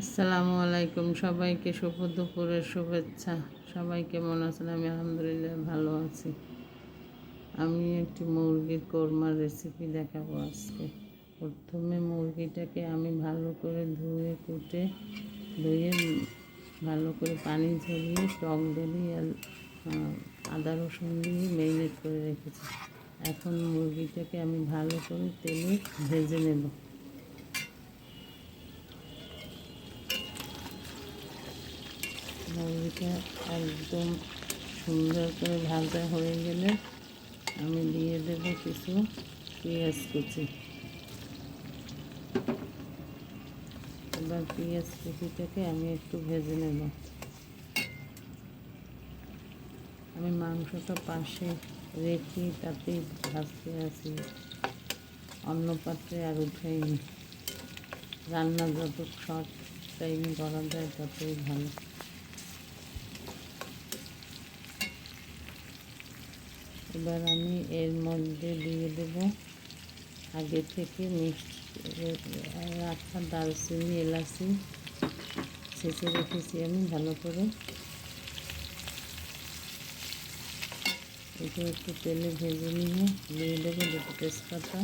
আসসালামু আলাইকুম সবাইকে শুভ দুপুরের শুভেচ্ছা। সবাই কেমন আছেন? আমি আলহামদুলিল্লাহ ভালো আছি। আমি একটি মুরগির কোরমার রেসিপি দেখাবো আজকে। প্রথমে মুরগিটাকে আমি ভালো করে ধুয়ে, কুটে, ধুয়ে, ভালো করে পানি ঝরিয়ে, টক দলি আর আদা রসুন দিয়ে মেরিনেট করে রেখেছি। এখন মুরগিটাকে আমি ভালো করে তেলে ভেজে নেব। মুরগিটা একদম সুন্দর করে ভাজা হয়ে গেলে আমি দিয়ে দেব কিছু পেঁয়াজ কুচি। এবার পেঁয়াজ কুচিটাকে আমি একটু ভেজে নেব। আমি মাংসটা পাশে রেখে তাতে ভাজতে আছি। অন্য পাত্রে আর উঠাইনি। রান্না যত শর্ট টাইম করা যায় ততই ভালো। এবার আমি এর মধ্যে দিয়ে দেব আগে থেকে মিক্স রাখা দারচিনি, এলাচি ছেঁচে রেখেছি আমি ভালো করে। এটা একটু তেলে ভেজে নিয়ে দিয়ে দেবো দুটো তেজপাতা।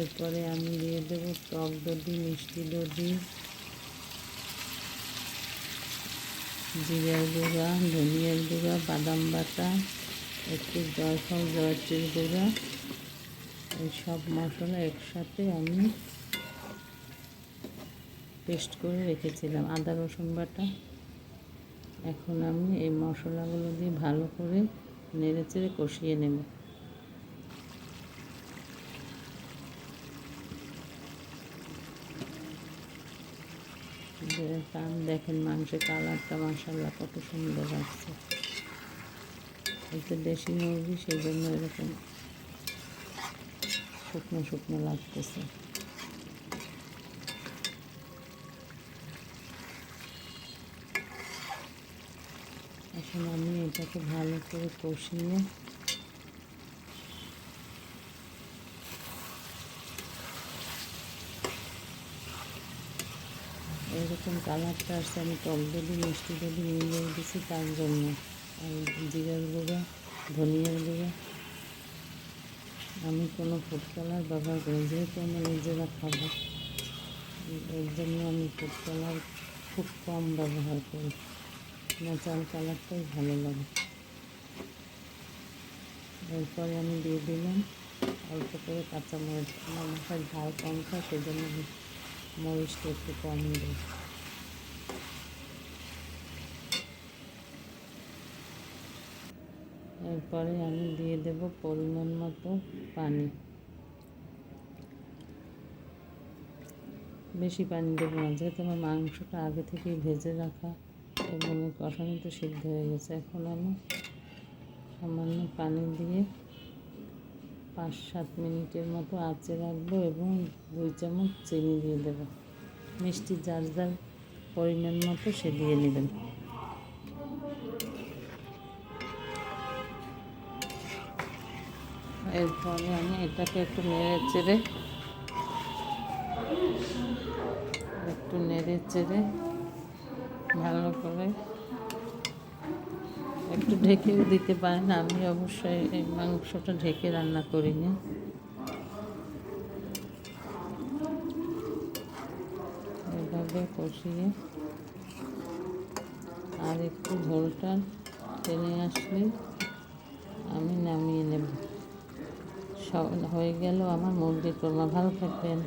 এরপরে আমি দিয়ে দেব টক দধি, মিষ্টি দধি, জিরার গুঁড়া, ধনিয়ার গুঁড়া, বাদাম বাটা, একটু জয়ফল জয়ত্রীর গুঁড়া, এই সব মশলা একসাথে আমি পেস্ট করে রেখেছিলাম, আদা, রসুন বাটা। এখন আমি এই মশলাগুলো দিয়ে ভালো করে নেড়ে চেড়ে কষিয়ে নেব। কান দেখেন মাংসের কালারটা মাসাল্লাহ কত সুন্দর লাগছে। এটা দেশি মুরগি, সেই জন্য এরকম শুকনো শুকনো লাগতেছে। এখন আমি এটাকে ভালো করে কষিয়ে এরকম কালারটা আসছে আমি টক দলি মিষ্টি দলি মিলিয়ে দিছি তার জন্য। আর জিরার গুঁড়া, ধনিয়ার গুঁড়া। আমি কোনো ফুড কালার ব্যবহার করি যেহেতু আমরা নিজেরা খাব, এর জন্য আমি ফুড কালার খুব কম ব্যবহার করি। ন্যাচারাল কালারটাই ভালো লাগে। এরপরে আমি দিয়ে দিলাম, অল্প করে কাঁচামরিচ। আমার ঝাল কম খায়, সেজন্য মরিচটা একটু কম দিই এরপরে আমি দিয়ে দেব পরিমাণ মতো পানি বেশি পানি দেবো না যেহেতু আমার মাংসটা আগে থেকেই ভেজে রাখা এবং কষানো তো সিদ্ধ হয়ে গেছে এখন আমি সামান্য পানি দিয়ে পাঁচ সাত মিনিটের মতো আঁচে রাখব এবং দুই চামচ চিনি দিয়ে দেবো। মিষ্টি যার যার পরিমাণ মতো সে দিয়ে নেবেন। এরপরে আমি এটাকে একটু নেড়ে চেড়ে, একটু নেড়ে চেড়ে ভালো করে একটু ঢেকেও দিতে পারেন, আমি অবশ্যই এই মাংসটা ঢেকে রান্না করিনি এভাবে কষিয়ে আর একটু ঝোলটা টেনে আসলে আমি নামিয়ে নেব। হয়ে গেল আমার মুরগির কোরমা, ভালো থাকবেন।